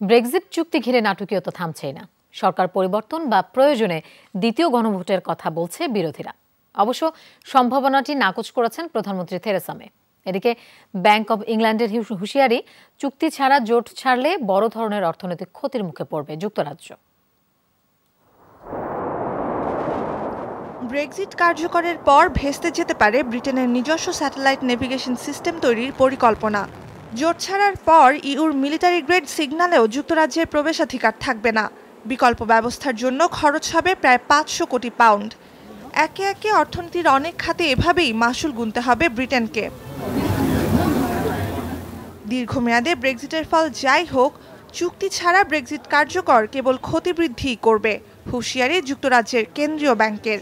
Brexit চুক্তি ঘিরে নাটকীয়তা থামছেই না। সরকার পরিবর্তন বা প্রয়োজনে দ্বিতীয় গণভোটের কথা বলছে বিরোধীরা। অবশ্য সম্ভাবনাটি নাকচ করেছেন প্রধানমন্ত্রী থেরেসা মে। এদিকে ব্যাংক অব ইংল্যান্ডের হুঁশিয়ারি, চুক্তি ছাড়া জোট ছাড়লে বড় ধরনের অর্থনৈতিক ক্ষতির মুখে পড়বে যুক্তরাজ্য। ব্রেক্সিট কার্যকরের পর ভেস্তে যেতে পারে ব্রিটেনের নিজস্ব স্যাটেলাইট নেভিগেশন সিস্টেম তৈরির পরিকল্পনা। জোট ছাড়ার পর ইউর মিলিটারি গ্রেড সিগন্যালেও যুক্তরাজ্যের প্রবেশাধিকার থাকবে না। বিকল্প ব্যবস্থার জন্য খরচ হবে প্রায় পাঁচশো কোটি পাউন্ড। একে একে অর্থনীতির অনেক খাতে এভাবেই মাসুল গুনতে হবে ব্রিটেনকে। দীর্ঘমেয়াদে ব্রেক্সিটের ফল যাই হোক, চুক্তি ছাড়া ব্রেক্সিট কার্যকর কেবল ক্ষতি বৃদ্ধি করবে, হুঁশিয়ারি যুক্তরাজ্যের কেন্দ্রীয় ব্যাংকের।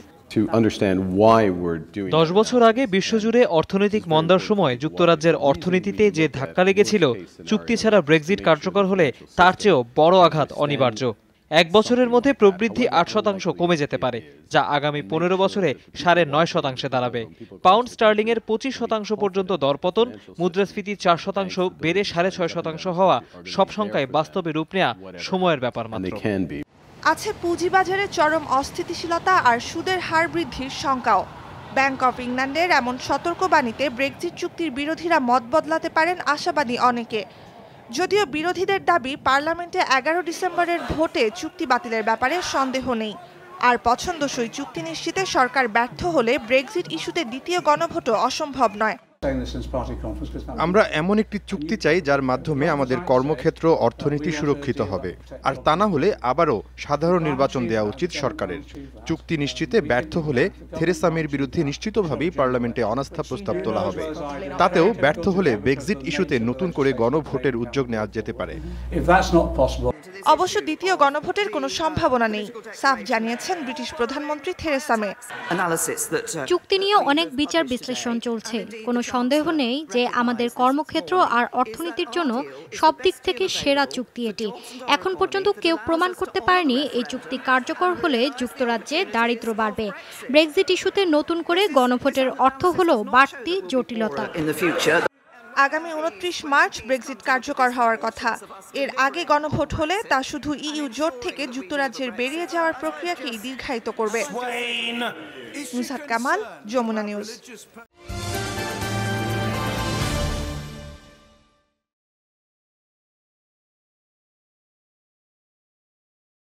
দশ বছর আগে বিশ্বজুড়ে অর্থনৈতিক মন্দার সময় যুক্তরাজ্যের অর্থনীতিতে যে ধাক্কা লেগেছিল চুক্তি ছাড়া ব্রেক্সিট কার্যকর হলে তার চেয়েও বড় আঘাত অনিবার্য। এক বছরের মধ্যে প্রবৃদ্ধি আট শতাংশ কমে যেতে পারে যা আগামী পনেরো বছরে সাড়ে নয় শতাংশে দাঁড়াবে। পাউন্ড স্টার্লিং এর পঁচিশ শতাংশ পর্যন্ত দরপতন মুদ্রাস্ফীতি চার শতাংশ বেড়ে সাড়ে ছয় শতাংশ হওয়া সব সংখ্যায় বাস্তবে রূপ নেয়া সময়ের ব্যাপার মাত্র। আছে পুঁজিবাজারে চরম অস্থিতিশীলতা আর সুদের হার বৃদ্ধির শঙ্কাও। ব্যাংক অফ ইংল্যান্ডের এমন সতর্কবাণীতে ব্রেক্সিট চুক্তির বিরোধীরা মত বদলাতে পারেন আশাবাদী অনেকে। যদিও বিরোধীদের দাবি, পার্লামেন্টে এগারো ডিসেম্বরের ভোটে চুক্তি বাতিলের ব্যাপারে সন্দেহ নেই। আর পছন্দসই চুক্তি নিশ্চিতে সরকার ব্যর্থ হলে ব্রেক্সিট ইস্যুতে দ্বিতীয় গণভোটও অসম্ভব নয়। আমরা এমন একটি চুক্তি চাই যার মাধ্যমে আমাদের কর্মক্ষেত্র অর্থনীতি সুরক্ষিত হবে। আর তা না হলে আবারও সাধারণ নির্বাচন দেওয়া উচিত সরকারের। চুক্তি নিশ্চিতে ব্যর্থ হলে থেরেসা মের বিরুদ্ধে নিশ্চিতভাবেই পার্লামেন্টে অনাস্থা প্রস্তাব তোলা হবে। তাতেও ব্যর্থ হলে ব্রেক্সিট ইস্যুতে নতুন করে গণভোটের উদ্যোগ নেওয়া যেতে পারে। অবশ্য দ্বিতীয় গণভোটের কোনো সম্ভাবনা নেই। সাফ জানিয়েছেন ব্রিটিশ প্রধানমন্ত্রী থেরেসা মে। চুক্তি নিয়ে অনেক বিচার বিশ্লেষণ চলছে। কোনো সন্দেহ নেই যে আমাদের কর্মক্ষেত্র আর অর্থনীতির জন্য সব দিক থেকে সেরা চুক্তি এটি। এখন পর্যন্ত কেউ প্রমাণ করতে পারেনি এই চুক্তি কার্যকর হলে যুক্তরাজ্যে দারিদ্র বাড়বে। ব্রেক্সিট ইস্যুতে নতুন করে গণভোটের অর্থ হল বাড়তি জটিলতা। আগামী উনত্রিশ মার্চ ব্রেক্সিট কার্যকর হওয়ার কথা। এর আগে গণভোট হলে তা শুধু ইইউ জোট থেকে যুক্তরাজ্যের বেরিয়ে যাওয়ার প্রক্রিয়াকেই দীর্ঘায়িত করবে। নুসাদ কামাল যমুনা নিউজ।